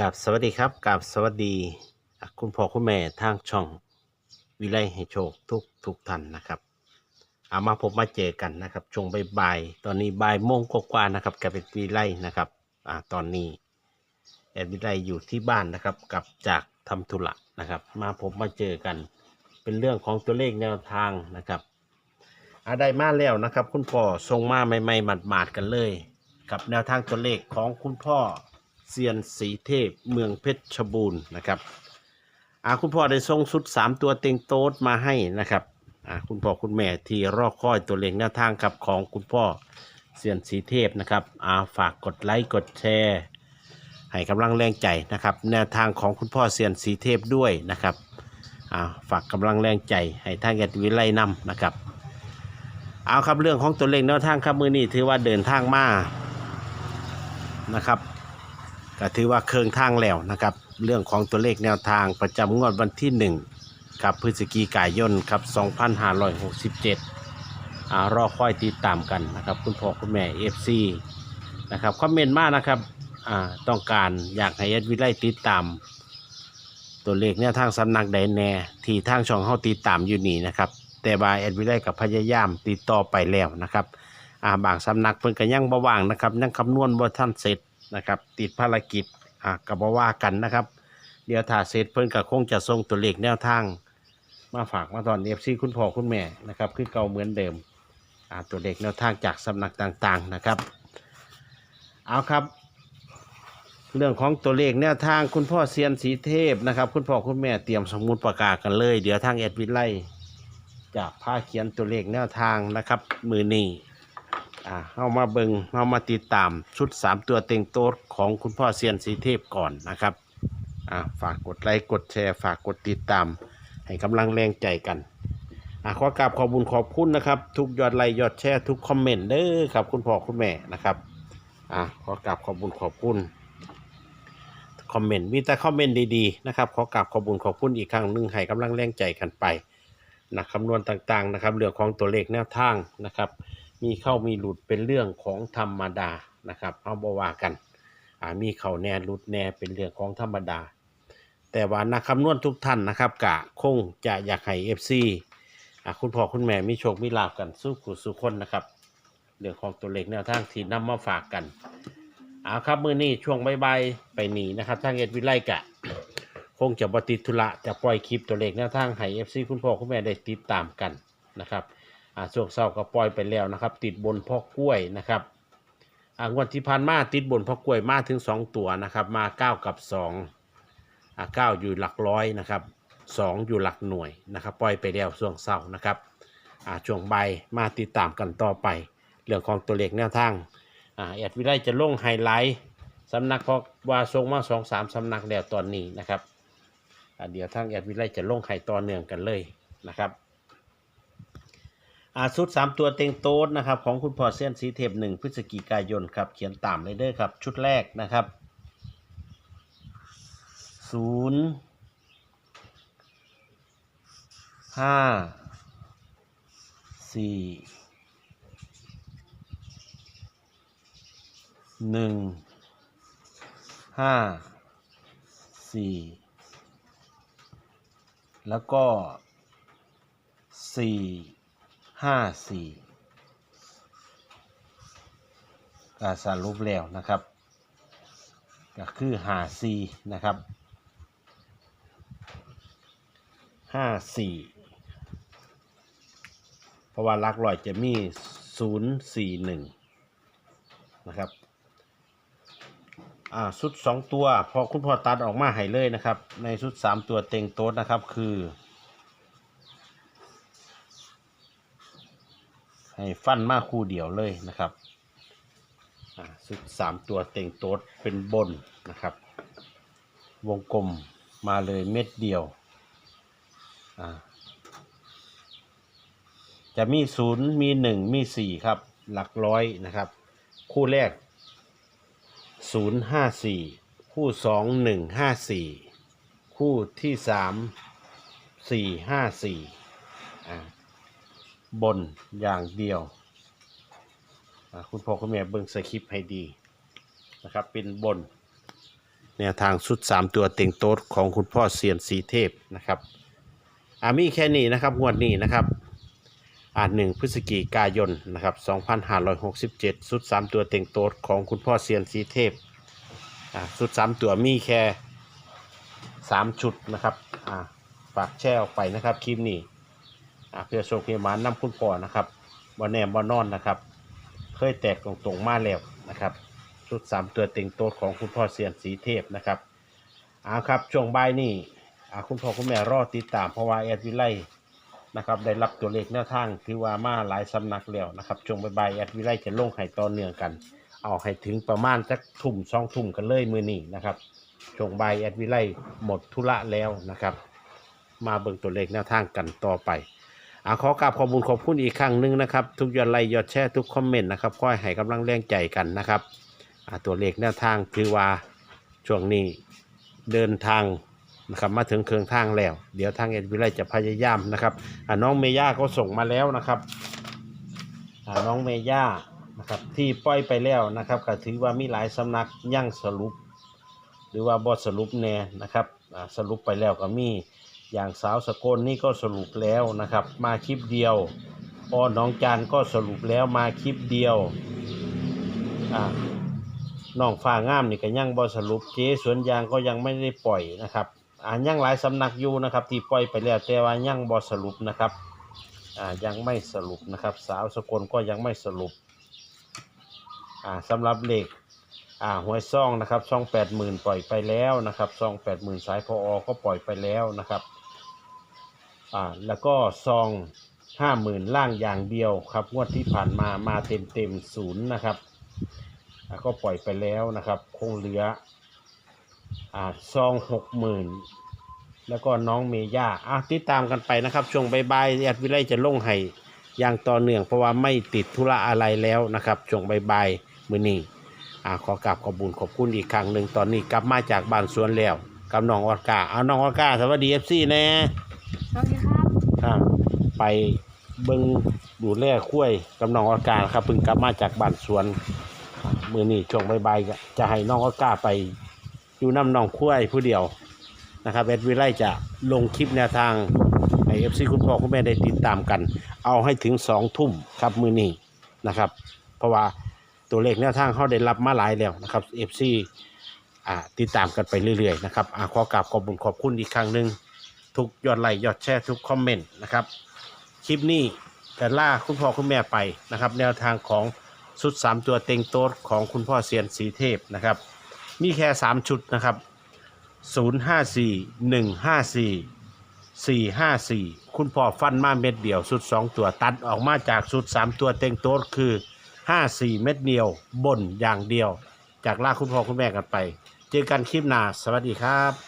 กับสวัสดีครับกับสวัสดีคุณพ่อคุณแม่ทางช่องวิไลให้โชคทุกทุกท่านนะครับเอามาพบมาเจอกันนะครับช่วงบ่ายๆตอนนี้บ่ายโมงกว่าๆนะครับกับเป็นวิไลนะครับอ่าตอนนี้แอดวิไลอยู่ที่บ้านนะครับกลับจากทำธุระนะครับ มาพบมาเจอกัน เป็นเรื่องของตัวเลขแนวทางนะครับอาได้มาแล้วนะครับ คุณพ่อส่งมาใหม่ๆหมาดๆกันเลย กับแนวทางตัวเลขของคุณพ่อ เซียนสีเทพเมืองเพชรชบูรณ์นะครับอาคุณพ่อได้ส่งชุด3ตัวเต็งโต๊ดมาให้นะครับอาคุณพ่อคุณแม่ที่รอคอยตัวเลขแนวทางครับของคุณพ่อเซียนสีเทพนะครับอาฝากกดไลค์กดแชร์ ให้กำลังแรงใจนะครับแนวทางของคุณพ่อเซียนสีเทพด้วยนะครับอาฝากกำลังแรงใจให้ทางแอดวิไลนำนะครับเอาครับเรื่องของตัวเลขแนวทางครับมือนี้ถือว่าเดินทางมานะครับ ก็ถือว่าเคืองทางแล้วนะครับ เรื่องของตัวเลขแนวทางประจำงวดวันที่ 1 ครับพฤศจิกายนครับ 2567อ่ารอคอยติดตามกันนะครับ คุณพ่อคุณแม่ FC นะครับคอมเมนต์มานะครับอ่าต้องการอยากให้เอดวิไลติดตาม ตัวเลขแนวทางสำนักใดแน่ที่ทางช่องเฮาติดตามอยู่นี่นะครับ แต่บาแอดวิไลกับพยายามติดต่อไปแล้วนะครับอ่าบางสำนักเพิ่นก็ยังบ่ว่างนะครับยังคำนวณบ่ทันเสร็จ นะครับ ติดภารกิจอ่าก็บ่ว่ากันนะครับ เดี๋ยวถ้าเสร็จเพิ่นก็คงจะส่งตัวเลขแนวทาง มาฝากมาตอน FC คุณพ่อคุณแม่นะครับคือเก่าเหมือนเดิมอ่าตัวเลขแนวทางจากสำนักต่างๆนะครับ เอาครับ เรื่องของตัวเลขแนวทางคุณพ่อเซียนสีเทพนะครับ คุณพ่อคุณแม่เตรียมสมุดประกาศกันเลย เดี๋ยวทางแอดวิไลจะพาเขียนตัวเลขแนวทางนะครับ มือนี้ อ่าเอามาเบิงเอามาติดตามชุด 3 ตัวเต็งโต๊ดของคุณพ่อเซียนสีเทพก่อนนะครับอ่าฝากกดไลค์กดแชร์ฝากกดติดตาม ให้กำลังแรงใจกันอ่าขอกราบขอบคุญขอบคุณนะครับ ทุกยอดไลค์ยอดแชร์ทุกคอมเมนต์เด้อครับคุณพ่อคุณแม่นะครับอ่าขอกราบขอบคุญขอบคุณคอมเมนต์มีแต่คอมเมนต์ดีๆนะครับขอกราบขอบคุญขอบคุณอีกครั้งหนึ่งให้กำลังแรงใจกันไปนะคำนวณต่างๆนะครับเรื่องของตัวเลขแนวทางนะครับ มีเข้ามีหลุดเป็นเรื่องของธรรมดานะครับเอาบว่ากันอ่ามีเข้าแน่หลุดแน่เป็นเรื่องของธรรมดา แต่ว่านักคำนวณทุกท่านนะครับกะคงจะอยากให้เอฟซีอ่าคุณพ่อคุณแม่มีโชคมีลาบกันสู้ขุสู้คนนะครับเรื่องของตัวเลขแนวทางที่นำมาฝากกันเอาครับมือนี้ช่วงใบ่ายๆไปหนีนะครับทางเอ็ดวิไลกะ คงจะบติดธุระจะปล่อยคลิปตัวเลขแนวทางให้เอฟซีคุณพ่อคุณแม่ได้ติดตามกันนะครับ อ่าช่วงเศร้าก็ปล่อยไปแล้วนะครับ ติดบนพ่อกล้วยนะครับอ่างวดที่ผ่านมาติดบนพ่อกล้วยมาถึง 2 ตัวนะครับ มา 9 กับ2อ่าเก้าอยู่หลักร้อยนะครับ2อยู่หลักหน่วยนะครับ ปล่อยไปแล้วช่วงเศร้านะครับอ่าช่วงใบมาติดตามกันต่อไป เรื่องของตัวเลขแนวทางอ่าแอดวิไลจะลงไฮไลท์สำนักพราะว่าทรงมาสองสามสำนักแล้วตอนนี้นะครับเดี๋ยวทางแอดวิไลจะลงไฮต่อเนื่องกันเลยนะครับ อาชุดสามตัวเต็งโต๊ดนะครับของคุณพ่อเส้นสีเทพหนึ่งพฤศจิกายนครับเขียนตามเลยเด้อครับ ชุดแรกนะครับศูนย์ห้าสี่หนึ่งห้าสี่แล้วก็สี่ ห้าสี่ก็สรุปแล้วนะครับก็คือหาสี่นะครับห้าสี่เพราะว่าลักลอยจะมีศูนย์สี่หนึ่งนะครับอ่าชุดสองตัวพอคุณพ่อตัดออกมาให้เลยนะครับ ในชุดสามตัวเต็งโต๊ดนะครับคือ ให้ฟันมาคู่เดียวเลยนะครับอ่าชุดสามตัวเต็งโต๊ดเป็นบนนะครับ วงกลมมาเลยเม็ดเดียว จะมีศูนย์มีหนึ่งมีสี่ครับ หลักร้อยนะครับ คู่แรกศูนย์ห้าสี่คู่สองหนึ่งห้าสี่คู่ที่สามสี่ห้าสี่อ่า บนอย่างเดียว คุณพ่อคุณแม่เบิ่งสคริปต์ให้ดีนะครับ เป็นบนแนวทางสุด 3 ตัวเต็งโต๊ดของคุณพ่อเซียนสีเทพนะครับอามีแค่นี้นะครับงวดนี้นะครับอ่าหนึ่งพฤศจิกายนนะครับ2567 สุด 3 ตัวเต็งโต๊ดของคุณพ่อเซียนสีเทพสุด 3 ตัวมีแค่ 3 ชุดนะครับฝากแชร์ออกไปนะครับคลิปนี้ อ่าเพื่อโชคเพื่อหมานนำคุณพ่อนะครับบอแนมบอนอนนะครับ เคยแตกตรงๆมาแล้วนะครับชุด3ตัวเต็งโต๊ดของคุณพ่อเซียนสีเทพนะครับเอาครับช่วงบ่ายนี่อ่าคุณพ่อคุณแม่รอติดตามเพราะว่าแอดวิไลนะครับได้รับตัวเลขแนวทางคือว่ามาหลายสำนักแล้วนะครับช่วงบ่ายๆแอดวิไลจะลงให้ต่อเนื่องกัน เอาให้ถึงประมาณสักทุ่มสองทุ่มกันเลยมือนี้นะครับช่วงบ่ายแอดวิไลหมดธุระแล้วนะครับ มาเบิ่งตัวเลขแนวทางกันต่อไป อ่าขอกราบขอบคุณขอบคุณอีกครั้งหนึ่งนะครับ ทุกยอดไลค์ยอดแชร์ทุกคอมเมนต์นะครับคอยให้กำลังแรงใจกันนะครับอ่าตัวเลขแนวทางคือว่าช่วงนี้เดินทางนะครับมาถึงเครื่องทางแล้ว เดี๋ยวทางเอ็ดวิไลจะพยายามนะครับอ่าน้องเมย่าก็ส่งมาแล้วนะครับอ่าน้องเมย่านะครับที่ปล่อยไปแล้วนะครับก็ถือว่ามีหลายสำนักยั่งสรุป หรือว่าบทสรุปแน่นะครับอ่าสรุปไปแล้วก็มี อย่างสาวสกลนี่ก็สรุปแล้วนะครับ มาคลิปเดียวพอน้องจานก็สรุปแล้วมาคลิปเดียวอ่าน้องฟ้างามนี่ก็ยังบ่สรุปเจ๊สวนยางก็ยังไม่ได้ปล่อยนะครับอ่ายังหลายสำนักอยู่นะครับ ที่ปล่อยไปแล้วแต่ว่ายังบ่สรุปนะครับอ่ายังไม่สรุปนะครับ สาวสกลก็ยังไม่สรุปอ่าสำหรับเลขอ่าหวยซ่องนะครับ ช่องแปดหมื่นปล่อยไปแล้วนะครับ ช่องแปดหมื่นสายพออก็ปล่อยไปแล้วนะครับ อ่าแล้วก็ซองห้าหมื่นล่างอย่างเดียวครับ งวดที่ผ่านมามาเต็มเต็มศูนย์นะครับอ่าก็ปล่อยไปแล้วนะครับ คงเหลืออ่าซองหกหมื่นแล้วก็น้องเมย่าอะติดตามกันไปนะครับ ช่วงบ่ายๆแอดวิไลจะลงให้อย่างต่อเนื่องเพราะว่าไม่ติดธุระอะไรแล้วนะครับ ช่วงบ่ายๆมือนี้อ่าขอกราบขอบุญขอบคุณอีกครั้งหนึ่งตอนนี้กลับมาจากบ้านสวนแล้วกับน้องออสกาเอาน้องออสกาสวัสดีเอฟซีแน่ สวัสดีครับ อ่า ไปเบิ้งดูแลคุ้ยกับน้องออสการครับเพิ่งกลับมาจากบ้านสวนมือนี้ช่วงใบายๆจะให้น้องออสการไปอยู่น้ำน้องคุ้ยผู้เดียวนะครับเอ็ดวิไลจะลงคลิปแนวทางให้เอฟซีคุณพ่อคุณแม่ได้ติดตามกัน เอาให้ถึงสองทุ่มครับมือนี้นะครับ เพราะว่าตัวเลขแนวทางเขาได้รับมาหลายแล้วนะครับเอฟซีติดตามกันไปเรื่อยๆนะครับอขอกราบขอบคุณขอบคุณอีกครั้งหนึ่งทุกยอดไลค์ยอดแชร์ทุกคอมเมนต์นะครับ คลิปนี้จะล่าคุณพ่อคุณแม่ไปนะครับ แนวทางของชุด 3 ตัวเต็งโต๊ดของคุณพ่อเซียนสีเทพนะครับ มีแค่ 3 ชุดนะครับ 054 154 454 คุณพ่อฟันมาเม็ดเดียวสุด 2 ตัวตัดออกมาจากสุด 3 ตัวเต็งโต๊ดคือ 54 เม็ดเดียวบนอย่างเดียว จากล่าคุณพ่อคุณแม่กันไป เจอกันคลิปหน้าสวัสดีครับ